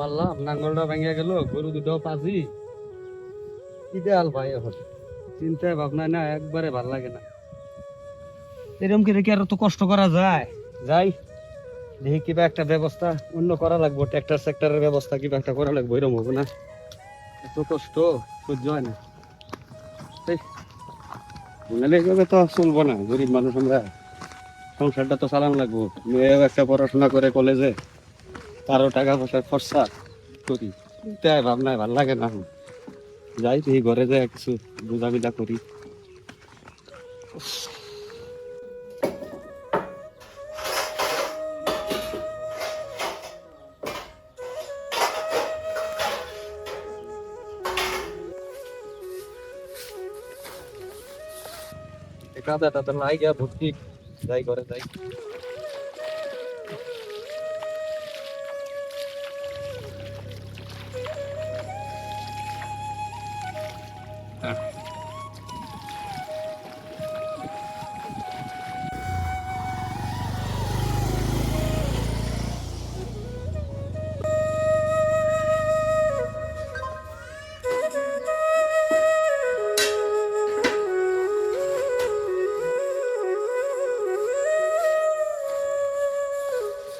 মারলাম নাঙ্গলটা ভেঙে গেল গরু দুটো পাজি। ইদেয়াল ভাই এখন। চিন্তায় ভাবনায় না একবারে ভালো লাগে না। এরকম কি রেখে আর তো কষ্ট করা যায়? যাই দেখি কিবা একটা ব্যবস্থা অন্য করা লাগবো ট্রাক্টর সেক্টরের ব্যবস্থা কিবা একটা করা লাগবো এরকম হবে না। এত কষ্ট সহ্য হয় না। নাহলে এইভাবে তো চলবো না গরিব মানুষ আমরা। সংসারটা তো চালানো লাগবো। মেয়েও একটা পড়াশোনা করে কলেজে। তারও টাকা পয়সার খরচা করি। তাই ভাবনায় ভালো লাগে না যাই দেখি, ঘরে যাই কিছু বুঝাবিদা করি। কাদা টাদা নাই গিয়া ভর্তি যাই ঘরে যাই।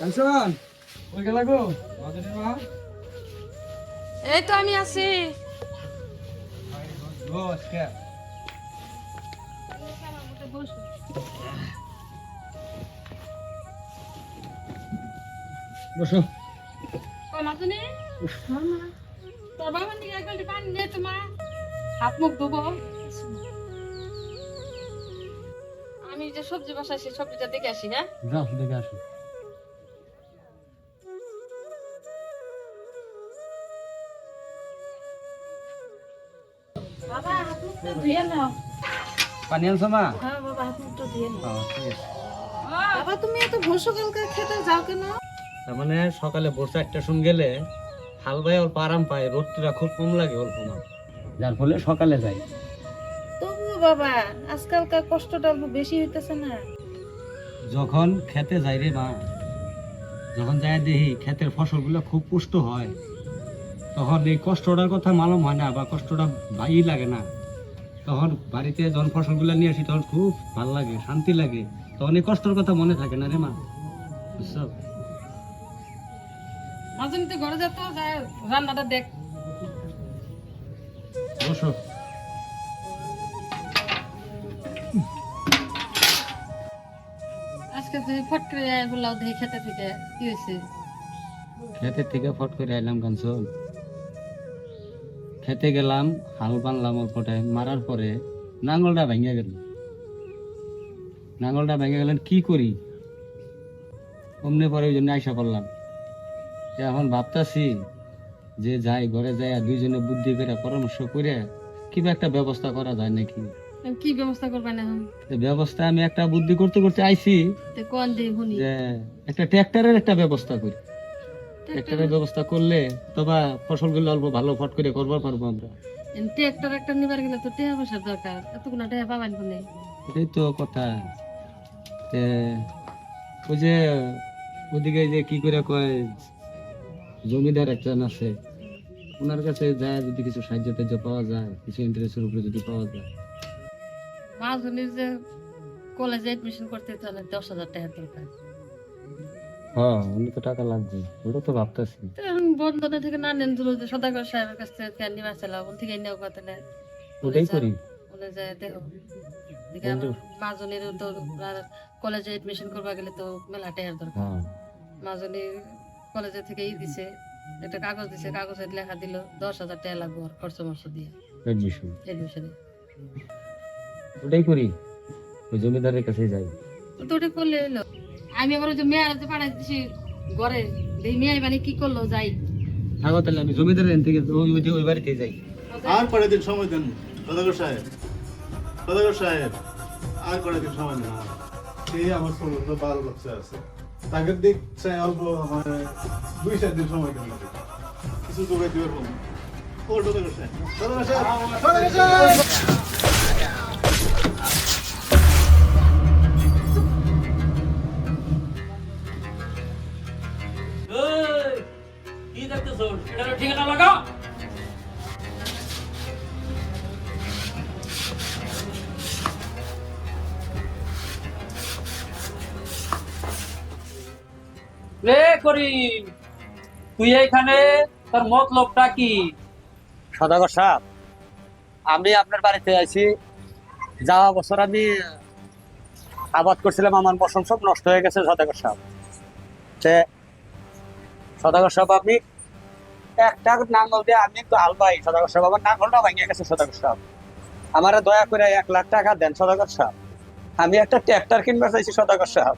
কাঞ্চন গেলা গো? মা। এই তো আমি আছি। বসো। কমাতুনি তোর বাবা নিয়ে এক বালতি পানি দে তোমার হাত মুখ ধোবো। আমি যে সবজি বসাইছি সবজিটা দেখে আসি হ্যাঁ? যাও দেখে আসো। ধুয়ে নাও। পানি আনছো মা? হ্যাঁ বাবা হাত মুখটা ধুয়ে নাও। ও, ঠিক আছে। বাবা তুমি এত ভোর সকালকার খেতে যাও কেন? তার মানে সকালে বসে একটা শুন গেলে হাল ভাই অল্প আরাম পায় রোদটা খুব কম লাগে অল্প না। যার ফলে সকালে যাই তবুও বাবা আজকালকার কষ্টটা অল্প বেশি হইতেছে না। যখন খেতে যাই রে মা যখন যাই দেখি ক্ষেতের ফসলগুলো খুব পুষ্ট হয় তখন এই কষ্টটার কথা মালুম হয় না বা কষ্টটা ভাই লাগে না। তখন বাড়িতে যখন ফসলগুলো নিয়ে আসি তখন খুব ভালো লাগে শান্তি লাগে। তখন এই কষ্টের কথা মনে থাকে না রে মা? বুঝছ? মাঝে ঘরে যেত রান্নাটা দেখ। বসো। আজকে তুই ফট করে দেখি খেতে থেকে কি হয়েছে? খেতে থেকে ফট করে আইলাম কাঞ্চন। খেতে গেলাম হাল বানলাম অল্পটাই মারার পরে নাঙ্গলটা ভেঙে গেল। নাঙ্গলটা ভেঙে গেলেন কি করি? অমনি পরে ওই জন্য আইসা করলাম এখন ভাবতাছি যে যাই ঘরে যাই আর দুইজনে বুদ্ধি করে পরামর্শ করে কিবা একটা ব্যবস্থা করা যায় নাকি? কি ব্যবস্থা করবেন এখন? ব্যবস্থা আমি একটা বুদ্ধি করতে করতে আইছি কোন যে একটা ট্র্যাক্টরের একটা ব্যবস্থা করি। ট্র্যাক্টরের ব্যবস্থা করলে তবা ফসলগুলো অল্প ভালো ফট করে করবার পারব আমরা। ট্রাক্টর একটা নিবার গেলে তো টাকা পয়সার দরকার এতগুলো টাকা পাবেন কোনে এটাই তো কথা। ওই যে ওদিকে যে কি করে কয় জমিদার একজন আছে ওনার কাছে যায় যদি কিছু সাহায্য টাহায্য পাওয়া যায় কিছু ইন্টারেস্টের উপরে যদি পাওয়া যায়। মাঝুলি যে কলেজে এডমিশন করতে তাহলে দশ হাজার টাকা দরকার। হ্যাঁ উনি তো টাকা লাগবে ওটা তো ভাবতেছি। বন্ধনে থেকে না নেন ধরো যে সদাগর সাহেবের কাছ থেকে নিবার চালাও ওখান থেকে নেও কথা নেয় ওটাই করি। বলে যায় দেখো। মাজনের তো কলেজে এডমিশন করবা গেলে তো মেলা টাকার দরকার। হ্যাঁ। মাজনী কলেজে থেকে ই দিছে একটা কাগজ দিছে কাগজে লেখা দিল দশ হাজার টাকা লাগবে খরচ মর্চ দিয়ে। এডমিশন এডমিশনে ওটাই করি ওই জমিদারের কাছে যাই। তো ওটা করলে হলো। আমি আবার ওই যে মেয়ে যে পাঠাই দিছি ঘরে দেখি মেয়ে মানে কি করল যাই। থাকো তাহলে আমি জমিদারের এখান থেকে ওই ওই ওই বাড়িতে যাই। আর কড়া দিন সময় দেন সদাগর সাহেব? সদাগর সাহেব আর কড়া দিন সময় দেন? এই আমার ছোট ছোট বাল বাচ্চা আছে। তাকে দিক চাই অল্প আমার দুই চার দিন সময় দেন। কিছু যোগাই দিবে ফোন ও সদাগর সাহেব। সদাগর সাহেব! সদাগর সাহেব! এটার ঠিকানা লাগাও। রে করিম, তুই এখানে? তোর মতলবটা কি? সদাগর সাহেব, আমি আপনার বাড়িতে আছি যাওয়া বছর আমি আবাদ করছিলাম, আমার মৌসুম সব নষ্ট হয়ে গেছে, সদাগর সাহেব। সদাগর সাহেব, আপনি একটা নাঙ্গল দিয়ে আমি একটু আলবাই সদাগর সাহেব আমার নাঙ্গলটা ভেঙে গেছে সদাগর সাহেব আমার দয়া করে এক লাখ টাকা দেন সদাগর সাহেব আমি একটা ট্র্যাক্টর কিনতে চাইছি সদাগর সাহেব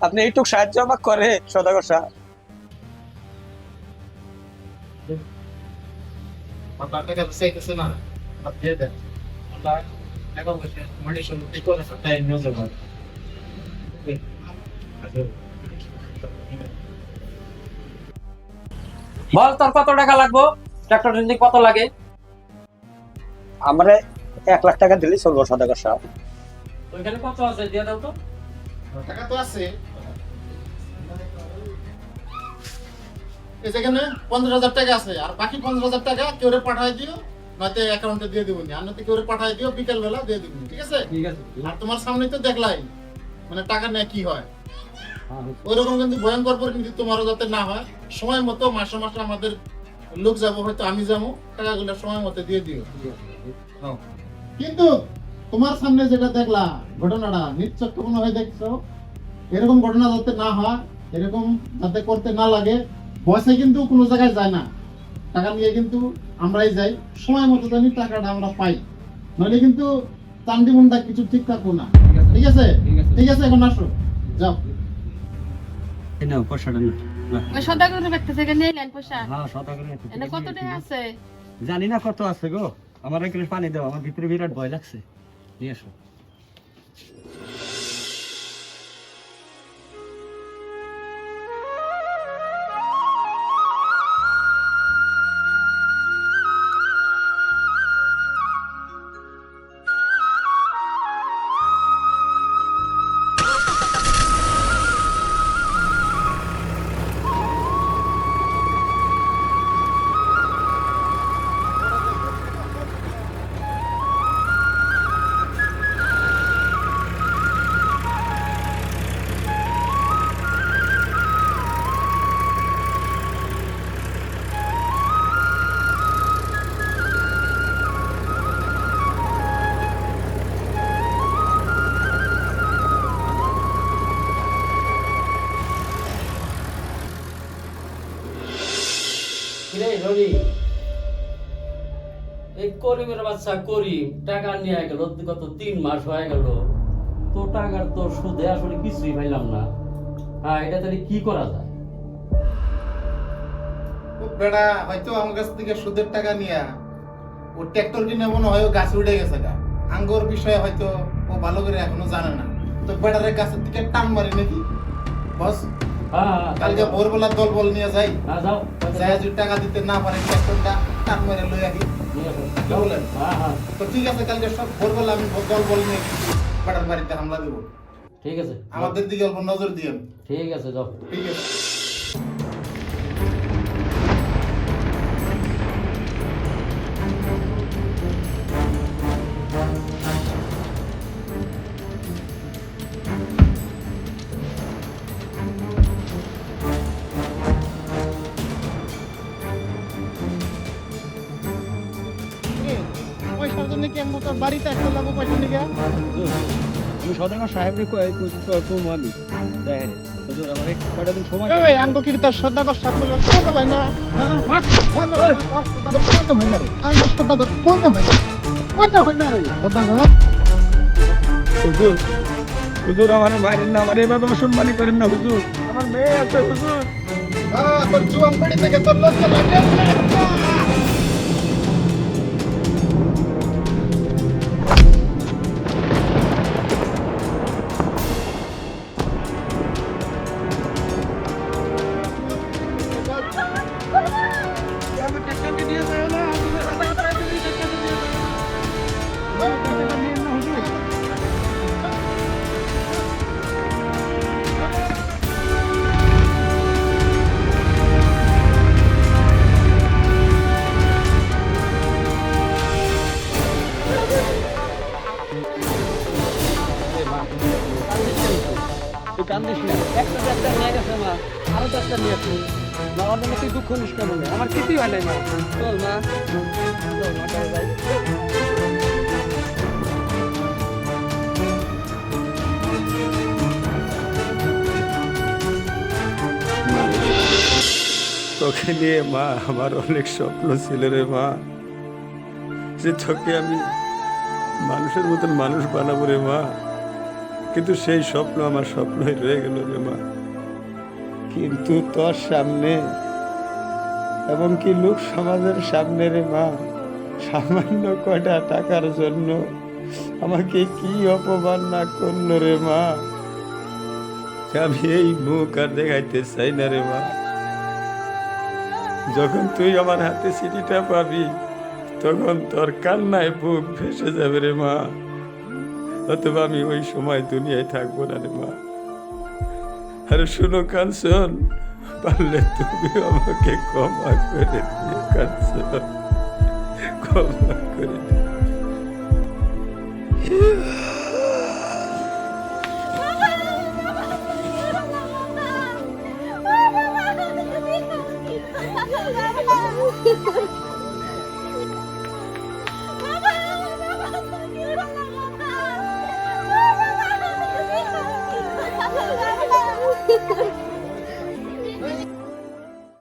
আপনি এইটুকু সাহায্য আমাকে করে সদাগর সাহেব আমরা এখন বল তোর কত টাকা লাগবো? ট্রাক্টর রেঞ্জিং কত লাগে? আমরা এক লাখ টাকা দিলেই চলবো সদাগর সাহেব ওইখানে কত আছে? দিয়ে দাও তো। টাকা তো আছে। এই পনেরো হাজার টাকা আছে। আর বাকি পনেরো হাজার টাকা কেউ পাঠাই দিও নয়তো অ্যাকাউন্টে দিয়ে দিব আর নয়তো কেউ পাঠাই দিও বিকেল বেলা দিয়ে দিব ঠিক আছে? ঠিক আছে। আর তোমার সামনে তো দেখলাই। মানে টাকা নেয় কি হয়। ওইরকম কিন্তু ভয়ঙ্কর তোমারও যাতে না হয় সময় মতো মাসে মাসে আমাদের লোক যাব হয়তো আমি যাব টাকাগুলো সময় মতো দিয়ে দিও। কিন্তু তোমার সামনে যেটা দেখলা ঘটনাটা নিশ্চক্ষপূর্ণ হয়ে দেখছ। এরকম ঘটনা যাতে না হয় এরকম যাতে করতে না লাগে বয়সে কিন্তু কোনো জায়গায় যায় না। টাকা নিয়ে কিন্তু আমরাই যাই সময় মতো জানি টাকাটা আমরা পাই। নইলে কিন্তু চান্দি মুন্ডা কিছু ঠিক থাকব না। ঠিক আছে। ঠিক আছে এখন আসো। যাও। এই পয়সাটা নাও। ওই সদাগরের ব্যক্তি থেকে নিয়ে এলেন পয়সা হ্যাঁ সদাগর নিয়ে কত টাকা আছে? জানি না কত আছে গো। আমার এখানে পানি দেওয়া আমার ভিতরে বিরাট ভয় লাগছে। নিয়ে এসো কিরে। এই করিমের বাচ্চা করিম, টাকা নিয়ে গেল, গত তিন মাস হয়ে গেল। তো টাকার তো সুদে আসলে কিছুই পাইলাম না। হ্যাঁ এটা তাহলে কি করা যায়? বেড়া হয়তো আমার কাছ থেকে সুদের টাকা নিয়ে, ও ট্র্যাক্টর কিনে মনে হয় গাছ উঠে গেছে গা। আঙ্গর বিষয়ে হয়তো ও ভালো করে এখনও জানে না। তো বেড়ারের গাছের দিকে টান মারি নাকি? বস। কালকে ভোরবেলা দল বল নিয়ে যাই। হ্যাঁ যাও। যাই যদি টাকা দিতে না পারে ট্রাক্টরটা টান মেরে লই আহি। বলেন? হ্যাঁ হ্যাঁ। তো ঠিক আছে কালকে সব ভোরবেলা আমি দল বল নিয়ে পাটার বাড়িতে হামলা দেবো। ঠিক আছে আমাদের দিকে অল্প নজর দিয়েন। ঠিক আছে যাও। ঠিক আছে। বাড়িতে একটা লাগবো পয়সা নিয়ে আমি সদাগর সাহেবকে কই কম আমি দেখেন হুজুর আমার এক কয়টা দিন সময় এই আঙ্গ কি তার শ্রদ্ধা কর সাথে বলে কোন ভাই না না আঙ্গ শ্রদ্ধা কর কোন ভাই কোন ভাই না। রে শ্রদ্ধা কর হুজুর হুজুর আমার মায়ের না আমার এভাবে সম্মানী করেন না হুজুর। আমার মেয়ে আছে হুজুর। আ তোর জুয়ান বাড়ি থেকে তোর লজ্জা লাগে। আমার কিছুই হয় নাই মা চল মা। চল মা যাই তোকে নিয়ে মা আমার অনেক স্বপ্ন ছিল রে মা। যে তোকে আমি মানুষের মতন মানুষ বানাবো রে মা। কিন্তু সেই স্বপ্ন আমার স্বপ্নই রয়ে গেল রে মা। কিন্তু তোর সামনে এবং কি লোক সমাজের সামনে রে মা? সামান্য কয়টা টাকার জন্য আমাকে কি অপমান না করল রে মা? আমি এই মুখ আর দেখাইতে চাই না রে মা। যখন তুই আমার হাতে সিটিটা পাবি, তখন তোর কান্নায় বুক ভেসে যাবে রে মা। অথবা আমি ওই সময় দুনিয়ায় থাকব না রে মা। আরে শুনো, কাঞ্চন পারলে তুমি আমাকে ক্ষমা করে দিও কাঞ্চন। ক্ষমা করে দিও।